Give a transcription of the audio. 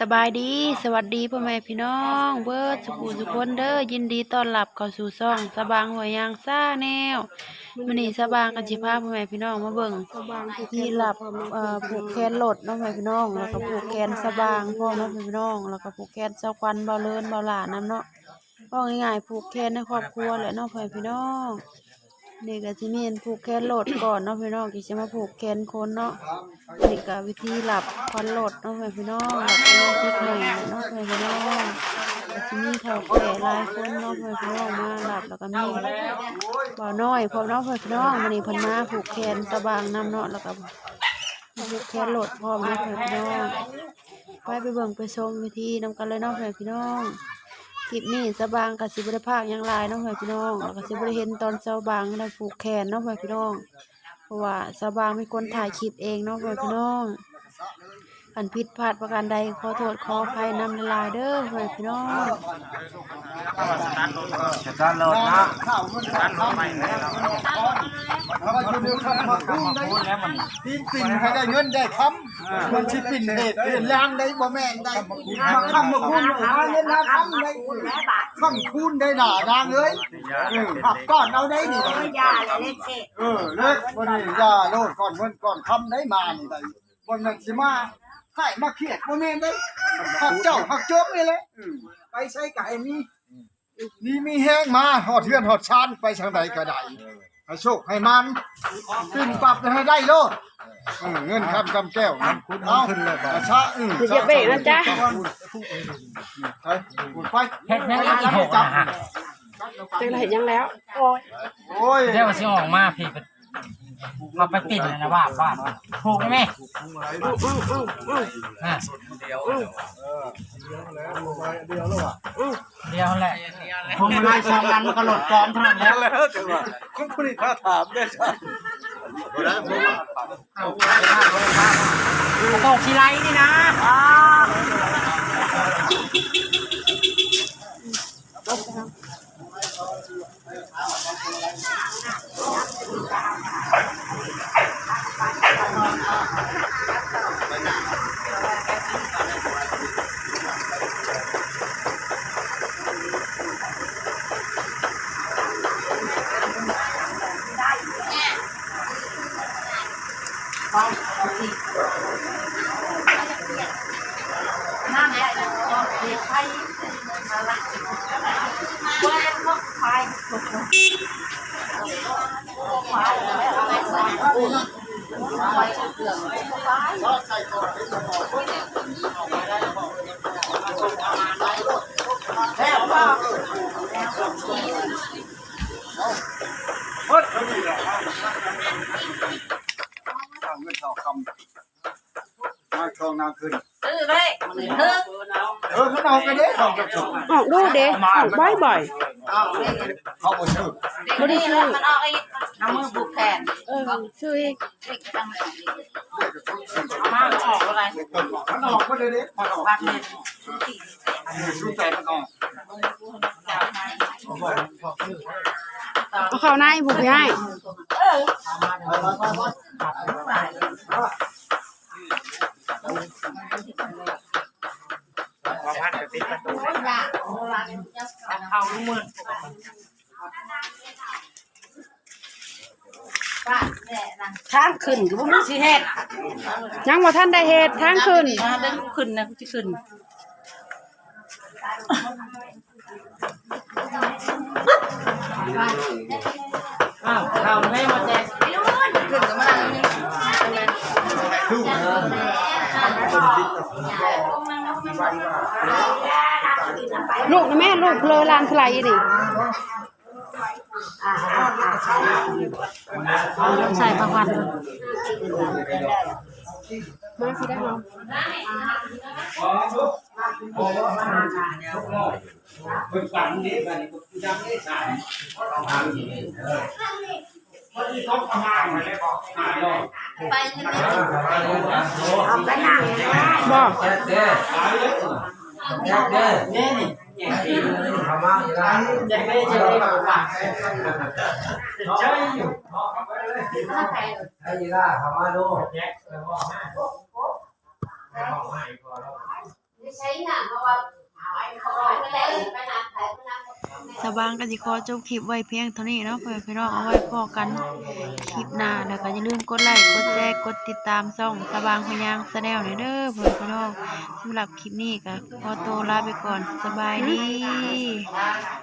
สบายดี สวัสดีพ่อแม่พี่น้อง เบิร์ดสุขุสุคนเด้อยินดีต้อนรับเข้าสู่ซ่องสบางหัวยางซ่าแนวมื้อนี้สบางกันสิพาพ่อแม่พี่น้องมาเบิ่งที่หลับเอ่อผูกแขนรถเนาะพ่อแม่พี่น้องแล้วก็ผูกแขนสบางพ่อนาะพ่อแม่พี่น้อง แล้วก็ผูกแขนเจ้าควันเบาเลินเบาหลานนํเนาะก็ง่ายๆผูกแขนในครอบครัวแหละนาะพ่อแม่พี่น้อง นี่ก็สิมีอันผูกแขนรถก่อนเนาะพี่น้องที่จะมาผูกแขนคนเนาะนี่ก็วิธีหลับควันโหลดเนาะพี่น้องหลับไปน้องทิกหน่อยเนาะพี่น้องก็จะมีเท่าแก่ลายคนเนาะพี่น้องมาหลับแล้วก็มีบ่าวน้อยพอเนาะเพื่อนพี่น้องวันนี้พิ่นมาผูกแขนสบางน้ำเนาะแล้วก็ผูกแขนโหลดพร้อมเนาะเพื่อนพี่น้องไปไปเบิ่งไปชมวิธีนำกันเลยเนาะเพื่อนพี่น้อง ลิปนี้สบางกับสิบได้ภาคยังลายเนาะเพื่อนพี่น้องแล้วก็สิบได้เห็นตอนสบางได้ผูกแขนเนาะเพื่อนพี่น้อง เพราะว่าสบางเป็นคนถ่ายคลิปเองเนาะเพื่อนพี่น้อง อันผิดพลาดประการใดขอโทษขออภัยนำละลายเด้อเพื่อนพี่น้องสตาร์ทรถนะเอาอยู่ในคำมาคุ้มได้ปีปิ่นให้ได้เงินได้คำมันชิปิ่นเหตุเรื่องล่างได้บ่แม่นได้มาคำมาคุ้มหาเงินหาคำได้คำคูณได้หน่านางเอ้ยกก้อนเอาได้นี่ได้ยาเล็กเสกเออเลิกบ่นี่อย่าโลดก่อนเงินก่อนคำได้มานี่ได้บ่แม่นสิมา ให้มาเครียดบ่แม่นได้หักเจ้าหักโจมนี่แหละเออไปใช้กับไอ้นี่นี่มีแห้งมาหอดเทือนหอดชานไปทางใดก็ได้ให้โชคให้มันปิ่นปรับให้ได้โลดเออเงินคำกำแก้วมันคุณเอาอาชาอืออย่าเบรกนะจ๊ะไปคุณไปเฮ็ดแม่งอีกหกนะฮะจังไรยังแล้วโอ้ยเดี๋ยวมันสิออกมาพี่ มาไปปิดเลยนะว่าว่าถูกไหมอะเดียวแหละพวงมาลัยสองอันมันก็หลดกองเท่านั้นแล้วแล้วจังหวะคุณผู้นี้ถ้าถามได้ใช่ตกทีไรนี่นะ น้ำใหญ่เลยเด็กไทยมาละ เพื่อนพวกไทยพวกไทยเอาไปใส่เอาไปเกลือไปเอาเงินเอาคำมาคลองนางขึ้นซื้อเลยเพิ่มเออเขาเอาไปเด้เขาจะถูกออกดูเด้ออกบ่อยบ่ อยเขาบ่ชื่อบ่ได้ซื้อมันเอาไอ้น้ำมือบุกแขนเออซื้อเอกติดจังเลยเอามาออกอะไรมันออกมาเลยเด้มันออกพักเลยชูแต่มันออกเอาเข้าในผูกให้ เข้าลูกมือป้าแม่นั่งทางขึ้นก็บ่มีสิเฮ็ดยังว่าท่านได้เหตุทางขึ้นมาเดินขึ้นนะสิขึ้นอ้าวเข้าแม่มาแจก ลูกนะแม่ลูกเลอลานไพลนี่ใส่ประวันมาพี่ได้เนาะไปนี่เอาไปนั่งบอกนี่นี่ทำมาอยู่แล้วอยากได้จะได้แบบว่าใช่อยู่ไอ้ยีราทำมาดูแยกแล้วบอกให้บอกให้พอแล้วใช้น่ะเพราะว่าเขาบอกไปแล้วไปนานไปนาน สบางก็สิขอจบคลิปไว้เพียงเท่านี้เนาะเพื่อนพี่น้องเอาไว้พอกันคลิปหน้าแล้วก็อย่าลืมกดไลค์กดแชร์กดติดตามช่องสบางพยางแสดงหน่อยเด้อเพื่อนพี่น้องสำหรับคลิปนี้ก็ขอตัวลาไปก่อนสบายดี